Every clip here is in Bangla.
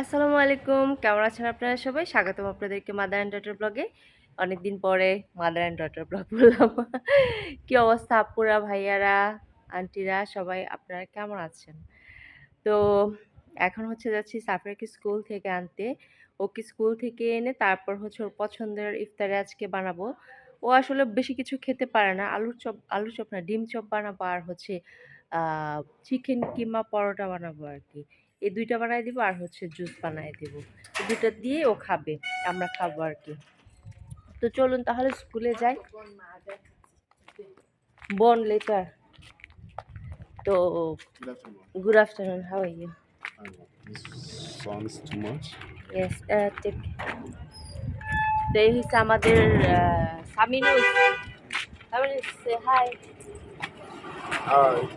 আসসালামু আলাইকুম। কেমন আছেন আপনারা সবাই? স্বাগতম আপনাদেরকে মাদার অ্যান্ড ডটার ব্লগে অনেকদিন পরে মাদার অ্যান্ড ডটার ব্লগ বললাম। কি অবস্থা আপুরা, ভাইয়ারা, আন্টিরা, সবাই আপনারা কেমন আছেন? তো এখন হচ্ছে যাচ্ছি সাফিরাকে স্কুল থেকে আনতে। ওকে স্কুল থেকে এনে তারপর হচ্ছে ওর পছন্দের ইফতারে আজকে বানাবো। ও আসলে বেশি কিছু খেতে পারে না। আলুর চপ আলুর চপ না, ডিম চপ বানাবো আর হচ্ছে চিকেন কিমা পরোটা বানাবো আর কি। এই দুইটা বানাই দিব আর হচ্ছে জুস বানাই দিব। এই দুইটা দিয়ে ও খাবে আমরা খাব আর কি। তো চলুন তাহলে স্কুলে যাই। বোন লেটার। তো good afternoon how are you তো এই হচ্ছে আমাদের সামিনুস। সে hi. Hi.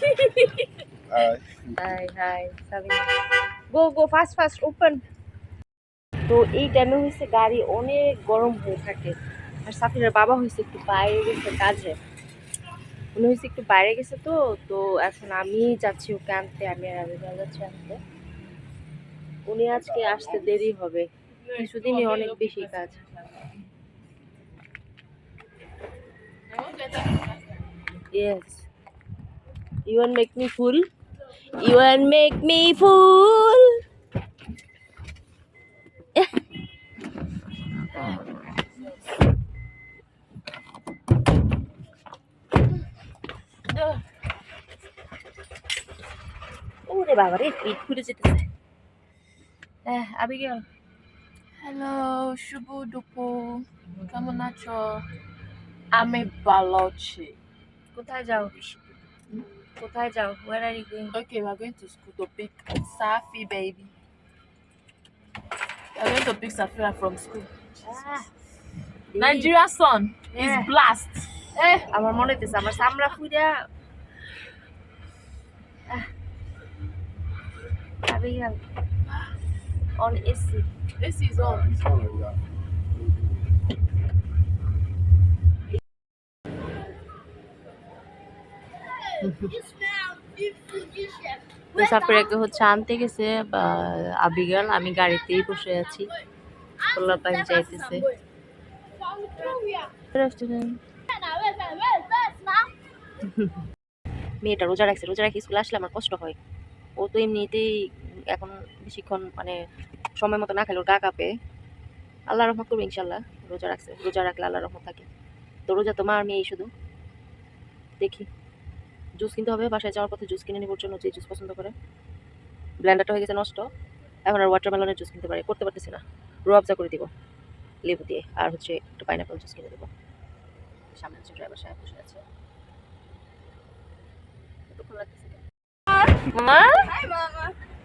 Hi hi go go fast fast open তো এই টাইমে হয়েছে গাড়ি অনেক গরম হয়ে থাকে। আর সাফিরের বাবা হয়েছে একটু বাইরে গেছে কাজে। উনি হয়েছে একটু বাইরে গেছে তো তো এখন আমি যাচ্ছি ওকে আনতে, আমি আর আমি যাচ্ছি আনতে। উনি আজকে আসতে দেরি হবে। কিছুদিনই অনেক বেশি কাজ। Yes You want make me fool? You want make me fool? ওরে বাবা রে পিঠ ফুলে যেতেছে হ্যাঁ আবিগেল হ্যালো শুভ দুপুর কেমন আছো আমি ভালো আছি কোথায় যাও কোথায় যাও where are you going Okay, we're going to school to pick Safi, baby. We're going to pick Safira from school. Nigeria's son is Yeah. blast. Eh, আমার মনে হইতেছে আমার সামরা ফুইরা Abigail on AC This is on. It's not like that. তো হচ্ছে আনতে গেছে আবিগাল আমি গাড়িতেই বসে আছি পাইন যাইতেছে মেয়েটা রোজা রাখছে রোজা রাখি স্কুলে আসলে আমার কষ্ট হয়। ও তো এমনিতেই এখন বেশিক্ষণ মানে সময় মতো না খেলে ওর গা কাঁপে। আল্লাহ রহমত করবে ইনশাল্লাহ। রোজা রাখছে রোজা রাখলে আল্লাহ রহমত থাকে। তো রোজা তো মা আর মেয়েই শুধু। দেখি। জুস কিনতে হবে বাসায় যাওয়ার পথে জুস কিনে নেবার জন্য যে জুস পছন্দ করে। ব্ল্যান্ডারটা হয়ে গেছে নষ্ট। এখন আর ওয়াটারমেলনের জুস কিনতে পারে করতে পারতেছি না। রোয়াবজা করে দিব লেবু দিয়ে আর হচ্ছে একটু পাইনাপল জুস কিনে দেবো। সামনে হচ্ছে ড্রাইভার সাহেব বসে আছে।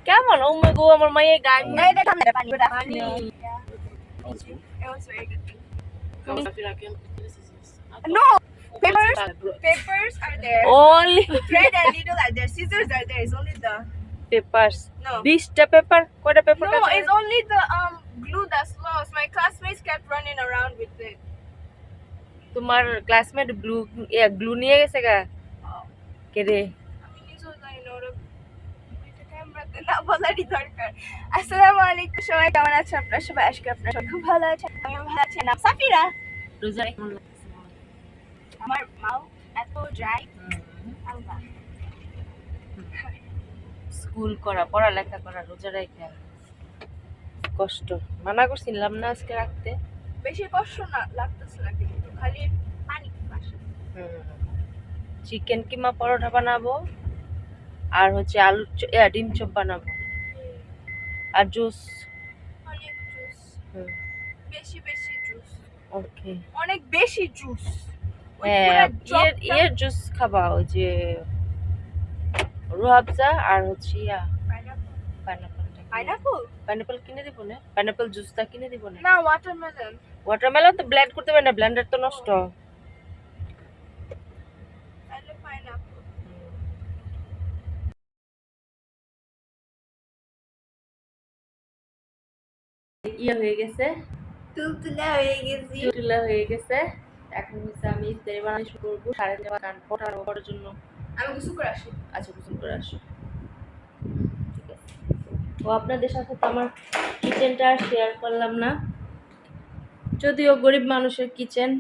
কেমন? ও মা গো আমার মায়ের গান. No, papers, papers are there. Only Thread and needle are there. Scissors are there. It's only the papers no. বিশটা পেপার কয়টা paper No, it's only the um glue that's lost. My classmates kept running around with it. তোমার ক্লাসমেট ব্লু গ্লু নিয়ে গেছে গা কে রে না বলারই দরকার আসসালামু আলাইকুম সবাই কেমন আছেন আপনারা সবাই আজকে আপনারা সবাই ভালো আছেন আমি ভালো আছি নাম সাফিরা রোজা আমার মাও এত ড্রাই আল্লাহ স্কুল করা পড়ালেখা করা রোজা রেখা কষ্ট। মানা করছিলাম না আজকে রাখতে। বেশি কষ্ট না লাগতেছে না কিন্তু। খালি পানি চিকেন কিমা পরোটা বানাবো আর হচ্ছে আলু ডিম চপ বানাবো। আর জুস। অনেক জুস। বেশি বেশি জুস। ওকে। অনেক বেশি জুস। ইয়ের জুস খাবা ওই যে রুহাবজা আর হচ্ছে ইয়া পাইনাপেলটা পাইনাপল কিনে দিব না? পাইনাপেল জুসটা কিনে দিব না? না ওয়াটারমেলন ওয়াটারমেলন তো ব্লেন্ড করতে পারে না ব্লেন্ডার তো নষ্ট। ইয়ে হয়ে গেছে। তুলতুলা হয়ে গেছি। চুলা হয়ে গেছে। এখন হচ্ছে আমি ইফতারি বানানো শুরু করব। সাড়ে দেওয়া গান ফোটানো করার জন্য। আমি কিছু করে আসি। আচ্ছা গোসল করে আসো। ও আপনাদের সাথে তো আমার কিচেনটা আর শেয়ার করলাম না। যদিও গরিব মানুষের কিচেন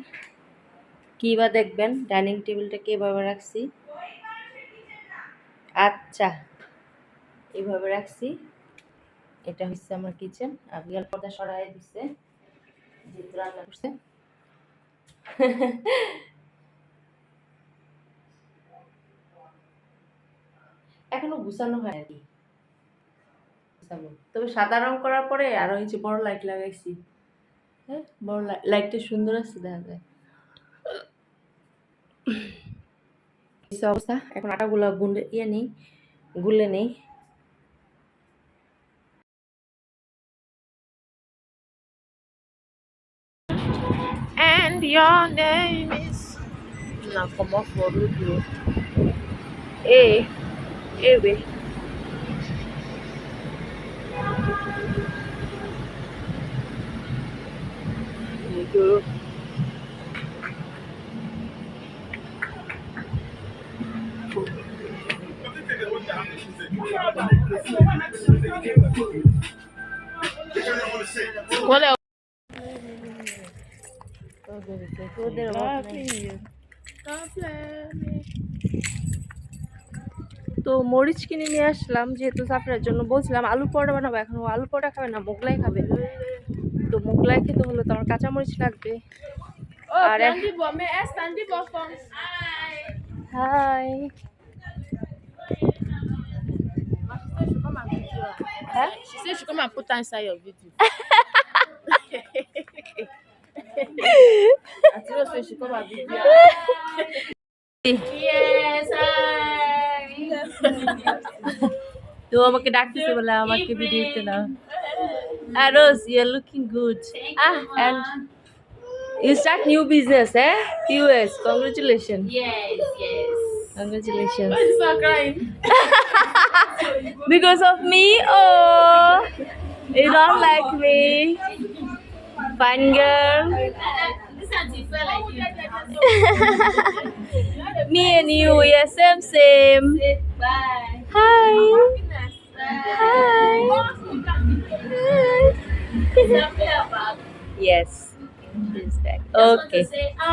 কী বা দেখবেন ডাইনিং টেবিলটা কীভাবে রাখছি। আচ্ছা এইভাবে রাখছি। এটা হচ্ছে আমার কিচেন আর বিয়াল পর্দা সরাই দিচ্ছে যেহেতু রান্না করছে। এখনও গুছানো হয় আর কি। তবে সাদা রং করার পরে আরও হচ্ছে বড় লাইট লাগাইছি। হ্যাঁ বড় লাইটটা সুন্দর আছে, দেখা যায়। অবস্থা। এখন আটাগুলো গুন্ডে ইয়ে নেই, গুলে নেই। And your name is. Now come off for radio. এ এ বে What else? তোদের তো মরিচ কিনে নিয়ে আসলাম যেহেতু সাফরার জন্য বলছিলাম আলু পরোটা বানাবো এখন ও আলু পরোটা খাবে না মোগলাই খাবে তো মোগলাই খেতে হলে তো আমার কাঁচা মরিচ লাগবে from? হাই হ্যাঁ She said she come and put inside your video. তো আমাকে ডাকতেছে বলে আমাকে ভিডিওতে না আরোস you are looking good ah and you start new business eh US congratulation Yes, yes. Congratulation Why is start crying? because of me oh you don't like me fine girl This auntie feel like you. me and you yeah same same Bye. hi Bye. yes she's back okay Say ah.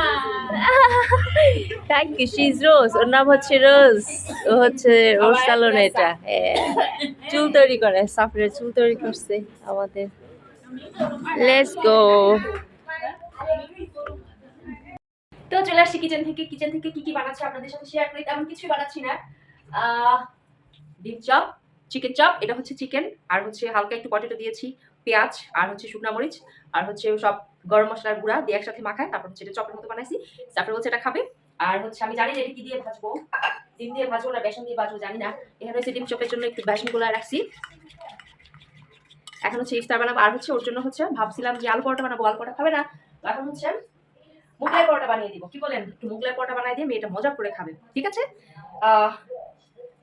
Thank you she is Rose ওর নাম হচ্ছে রোজ ও হচ্ছে রোজ সালন এটা হ্যাঁ চুল তৈরি করে সাফরের চুল তৈরি করছে আমাদের লেটস গো তো চলে আসছি কিচেন থেকে। কিচেন থেকে কি কি বানাচ্ছি আপনাদের সাথে শেয়ার করি, তেমন কিছুই বানাচ্ছি না। ডিম চপ চিকেন চপ এটা হচ্ছে চিকেন আর হচ্ছে হালকা একটু পটেটো দিয়েছি, পেঁয়াজ, আর হচ্ছে শুকনা মরিচ, আর হচ্ছে সব গরম মশলার গুঁড়া দিয়ে একসাথে মাখায়, তারপর হচ্ছে এটা চপের মতো বানাইছি। তারপর হচ্ছে এটা খাবে। আর হচ্ছে আমি জানি এটা কি দিয়ে ভাজবো, ডিম দিয়ে ভাজবো না বেসন দিয়ে ভাজবো জানি না। এখানে হচ্ছে ডিম চপের জন্য একটু বেসনগুলা রাখছি। এখন হচ্ছে ইফতার বানাবো আর হচ্ছে, ওর জন্য হচ্ছে ভাবছিলাম যে আলু পরোটা বানাবো, আলু পরোটা খাবে না। তো এখন হচ্ছে মুগলাই পরোটা বানিয়ে দিব। কি বলেন? একটু মুগলাই পরোটা বানিয়ে দিয়ে মেয়েটা মজা করে খাবে। ঠিক আছে?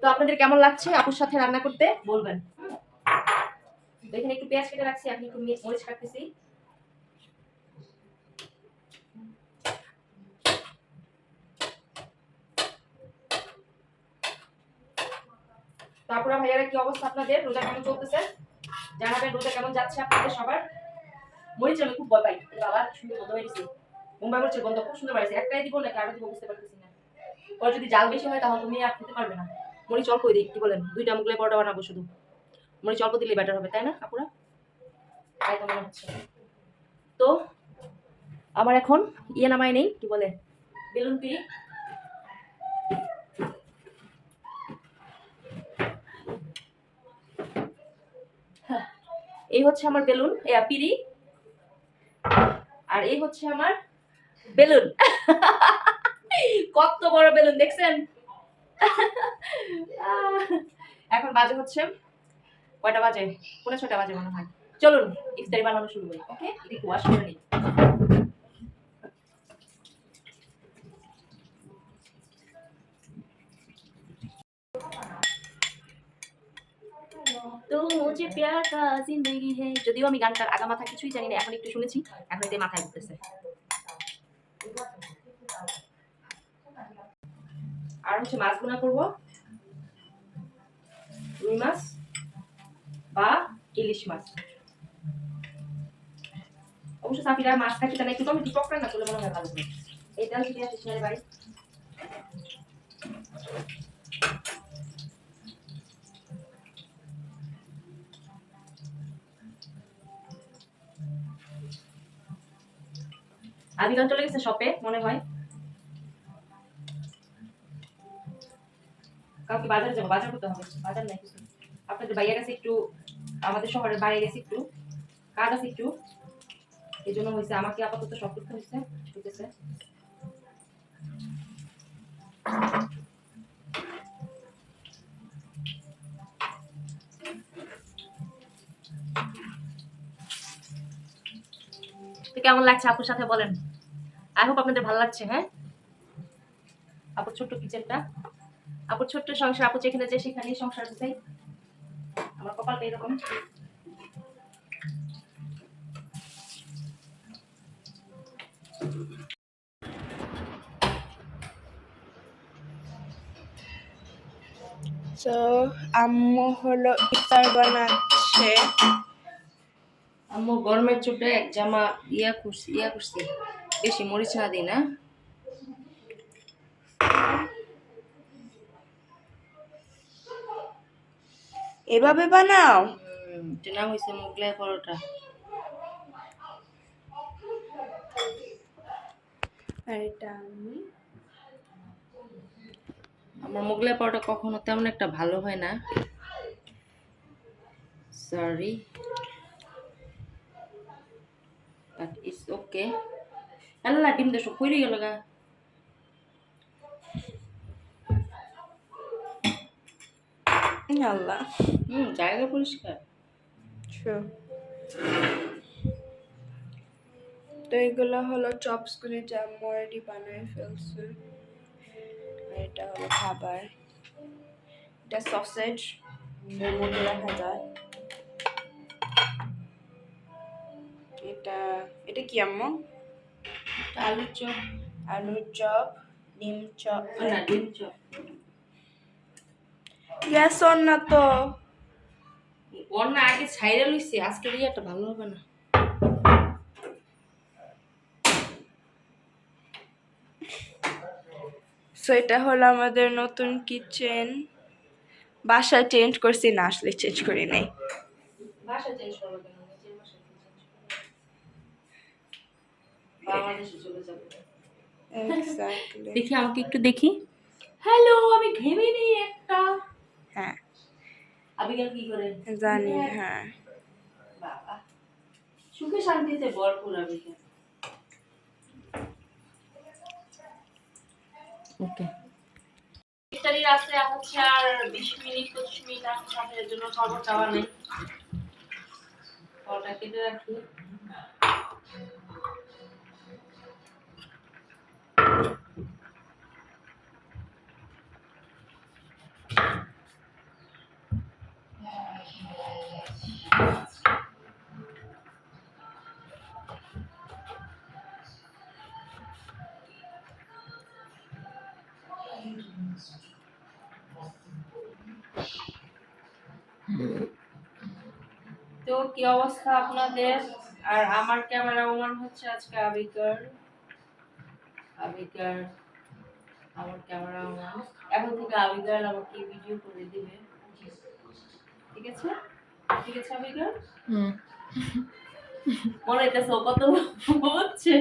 তো আপনাদের কেমন লাগছে আপুর সাথে রান্না করতে? বলবেন। এখানে একটু পেঁয়াজ কেটে রাখছি, আমি একটু মরিচ কাটতেছি। তারপরে ভাইয়ারা কি অবস্থা আপনাদের? রোজা কেমন চলতেছে? জানাবেন রোজা কেমন যাচ্ছে আপনাদের সবার? মরিচ আমি খুব ভয় পাই। বাবা, সুন্দর গন্ধ বেরিয়েছে। মুম্বাই মরিচের গন্ধ খুব সুন্দর বেরিয়েছে। একটাই দিব নাকি আরও দিব বুঝতে পারতেছি না। ওর যদি জাল বেশি হয় তাহলে তুমি আর খেতে পারবে না। মরিচ অল্প দিই, কি বলেন? দুইটা মুগলাই পরোটা বানাবো শুধু। মরিচ অল্প দিলে বেটার হবে, তাই না, আপুরা? তাই তো মনে হচ্ছে। তো, আমার এখন ইয়ে নামাই নেই, কি বলে? বেলুন পিড়ি হ্যাঁ, এই হচ্ছে আমার বেলুন পিড়ি। আর এই হচ্ছে আমার বেলুন। কত বড় বেলুন, দেখছেন? এখন বাজে হচ্ছে কয়টা বাজে? পনেরো ছটা বাজে মনে হয়। চলুন, ইফতারি বানানো শুরু করি, ওকে? ওয়াশ করে নিই। তো মুঝে প্যার কা জিন্দগি হে যদিও আমি গানটার আগা মাথা কিছুই জানি না, এখন একটু শুনেছি, এখন এতে মাথায় উঠতেছে। আর হচ্ছে মাছ গুনা করব। রুই মাছ বা ইলিশ মাছ। অবশ্য সাফিরা মাছ খাইতে না একটু টমেটো টক রান্না করলে মনে হয় ভালো এটা হচ্ছে আসিস ভাই চলে গেছে শপে মনে হয়। কাউকে বাজারে যাব, বাজার করতে হবে। বাজার নাই কিছু। আপনাদের বাইরে গেছে একটু, আমাদের শহরের বাইরে গেছে একটু। কাজ আছে একটু? এই জন্য হয়েছে, আমাকে আপাতত সব করতে হয়েছে ঠিক তো কেমন লাগছে আপুর সাথে বলেন? আই হোপ আপনাদের ভালো লাগছে হ্যাঁ? আপুর ছোট্ট কিচেনটা। আপুর ছোট্ট সংসার, আপু যেখানে যে সেখানেই সংসার গুছাই। আমার কপালটা এরকম। তো আম্মু হলো ইফতার বানাচ্ছে। আম্মু গরমের চোটে এক জামা ইয়া করছি ইয়া করছি। বেশি মরিচ না দিই না। এভাবে বানাও? এটা নাম হয়েছে মোগলাই পরোটা। আর এটা আমি? আমার মোগলাই পরোটা কখনো তেমন একটা ভালো হয় না। সরি বাট ইটস ওকে আল্লাহ ডিম দেশো পড়ে গেল গা আল্লাহ হুম জায়গা পরিষ্কার। True. তো এগুলো হলো চপসগুলি যা অলরেডি বানিয়ে ফেলছি। আর এটা হলো খাবার। এটা সসেজ এর মধ্যে রাখা যায়। এটা এটা কি আম্মু? আলুর চপ। আলুর চপ ডিম চপ না ডিম চপ। গ্যাস অন না তো। ওর না আগে ছাইরা লইছি আজকে ইয়েটা ভালো হবে না। সো এটা হলো আমাদের নতুন কিচেন বাসা চেঞ্জ করছি না আসলে চেঞ্জ করি নাই। ভাষা চেঞ্জ করব কেন নিজের ভাষা বাংলাদেশে চলে যাবে এক্স্যাক্টলি দেখি আমাকে একটু দেখি। হ্যালো আমি ঘেমে নেই একটা। হ্যাঁ। আবিগাল কি করে? জানি হ্যাঁ। বাবা। সুখে শান্তিতে ভরপুর আবিগাল? ওকে। ইফতারি রাত্রে হচ্ছে আর বিশ মিনিট পঁচিশ মিনিট এখন সাথে জন্য খবর চাওয়া নেই। ফলটা কেটে রাখি। তো কি অবস্থা আপনাদের? আর আমার ক্যামেরা ওমান হচ্ছে আজকে আবিকার। আবিকার আমার ক্যামেরা ওমান এখন থেকে আবিকার আমাকে ভিডিও করে দিবে। ঠিক আছে? ঠিক আছে আবিকার? মনে হইতেছে ও কত হচ্ছে।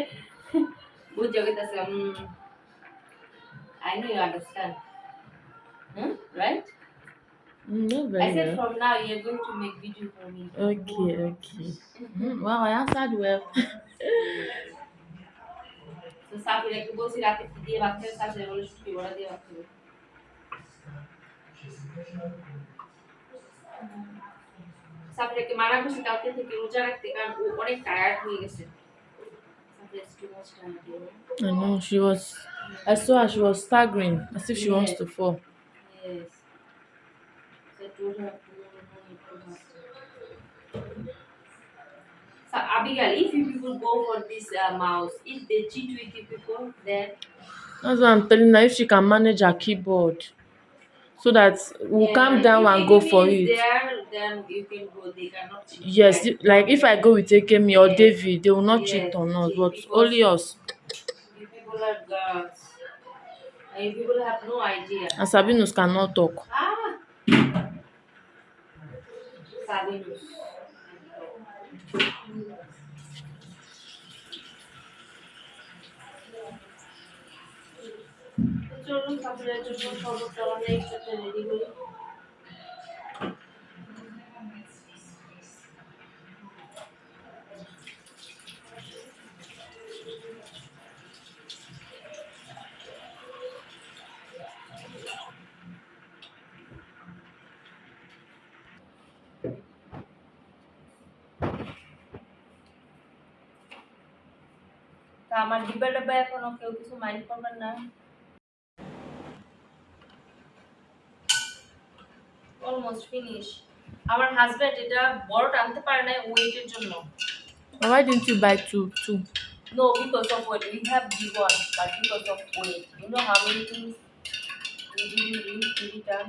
বুঝে গেতেছে I know you understand Hmm right Mm, not I very said well. from now you're going to make video for me. Okay, okay. Mm, wow, I answered well. তো সাফির একটু বলছি রাতে কি দিয়ে ভাত খাবে সাফির বলে শুটকি বড়া দিয়ে ভাত খাবে সাফিরকে মানা করছি কালকে থেকে রোজা রাখতে কারণ ও অনেক টায়ার্ড হয়ে গেছে সাফির is too much tired, you know? I know she was. I saw her. She was staggering, as if she wants to fall. Yes. So Abigail, if you people go for this uh, mouse, if they cheat with you people, then That's what I'm telling her. If she can manage her keyboard, so that we'll Yeah, calm down and go for it. There, then you can go. They cannot cheat. Yes, right? like if I go with Ekemi or Yes. David, they will not cheat Yes, on us, cheat but only us. You people are girls. And you people have no idea. And Sabinus cannot talk. Ah! Sabinus. চলুন সাবিরের জন্য শরবতটা আমরা একসাথে রেডি করি তা আমার ডিব্বা ডাব্বা এখনও কেউ কিছু মাইন্ড করবেন না অলমোস্ট ফিনিশ আমার হাজবেন্ড এটা বড়টা আনতে পারে না ওয়েটের জন্য why didn't you buy two? Two. No, because of weight. We have big one, but because of weight. You know how many things we didn't use to return?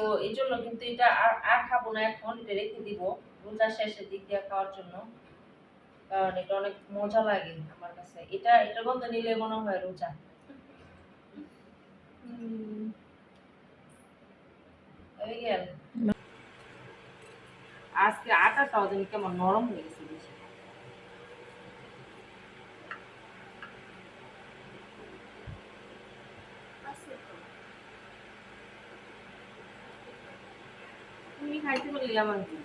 তো এই জন্য কিন্তু এটা আর আর খাব না এখন এটা রেখে দিব। রোজা শেষের দিক দিয়ে খাওয়ার জন্য। কারণ এটা অনেক মজা লাগে আমার কাছে। এটা এটা গন্ধ নিলে মনে হয় রোজা। আজকে আটাটাও যেন কেমন নরম হয়ে গেছে। খাইতে বললি আমার কি?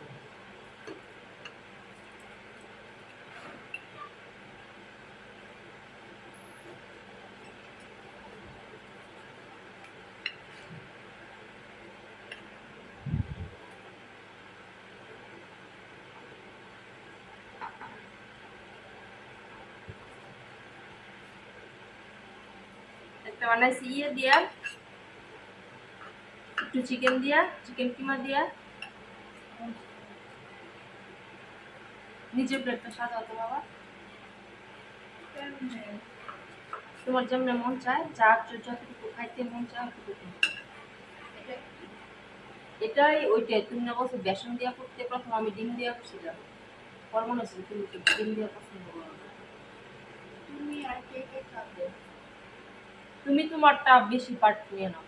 একটা বানাইছি ইয়ে দিয়া একটু চিকেন দিয়া চিকেন কিমা দিয়া নিজের প্লেটটা সাদা হতো বাবা। তোমার যেমন মন চায় যা যতটুকু খাইতে মন চায় অতটুকু এটাই ওইটাই তুমি না বলছো বেসন দিয়া করতে প্রথম আমি ডিম দিয়া করছিলাম পর মনে হচ্ছে তুমি ডিম দিয়া পছন্দ করো। তুমি আর কে কে খাবে? তুমি তোমারটা বেশি পার্ট নিয়ে নাও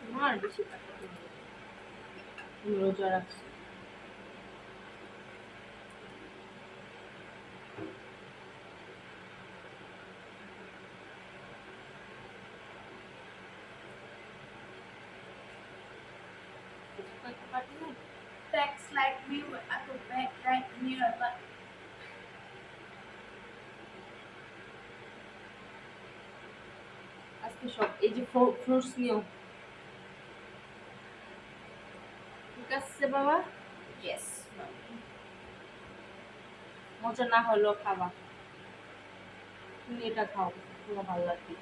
তোমার বেশি পার্ট তুমি রোজা রাখছো কয়েকটা পার্ট নেই Text like me at the back right near but আজকে সব এই যে ফ্রুটস নিও ঠিক আছে বাবা yes মজা না হলেও খাবা। তুমি এটা খাও তোমার ভালো লাগবে।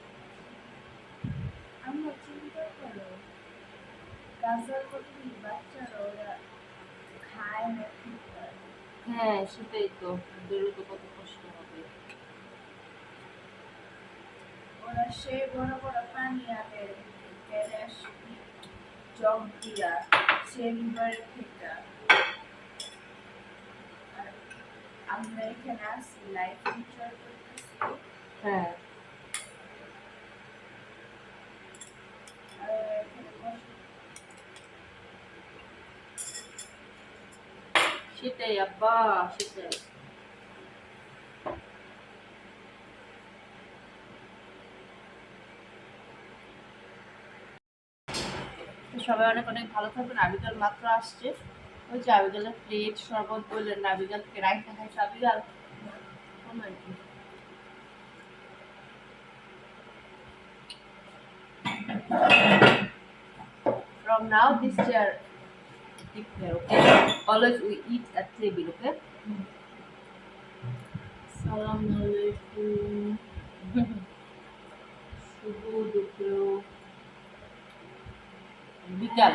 আমরা চিন্তা করো গাজার কত বাচ্চারা ওরা খায় না হ্যাঁ সেটাই তো বেরোতে কত কষ্ট হবে। ওরা সে বড় বড় পানি গ্যাস জগ দিয়া সে লিভারের থেকে আর আমরা এখানে হ্যাঁ। এখানে সেটাই আব্বা সেটাই। সবাই অনেক অনেক ভালো থাকবেন। আবিগাল মাত্র আসছে। ওই যে আবিগালের প্লেট শরবত বললেন না আবিগাল থেকে রাইখা খাইছে আবিগাল। From now, this chair, here, okay? Always we eat at table, okay? Salam alaikum. শুভ দুপুর বিকাল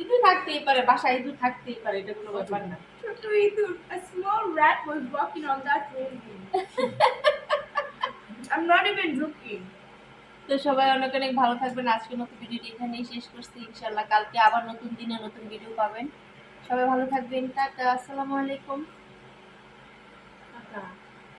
ইঁদুর থাকতেই পারে বাসায় ইঁদুর থাকতেই পারে এটা কোনো ব্যাপার না। ছোট ইঁদুর, a small rat was walking on that railing. I'm not even joking. তো সবাই অনেক অনেক ভালো থাকবেন। আজকে নতুন ভিডিওটি এখানেই শেষ করছি। ইনশাল্লাহ কালকে আবার নতুন দিনে নতুন ভিডিও পাবেন। সবাই ভালো থাকবেন। টাটা আসসালামু আলাইকুম। টাটা।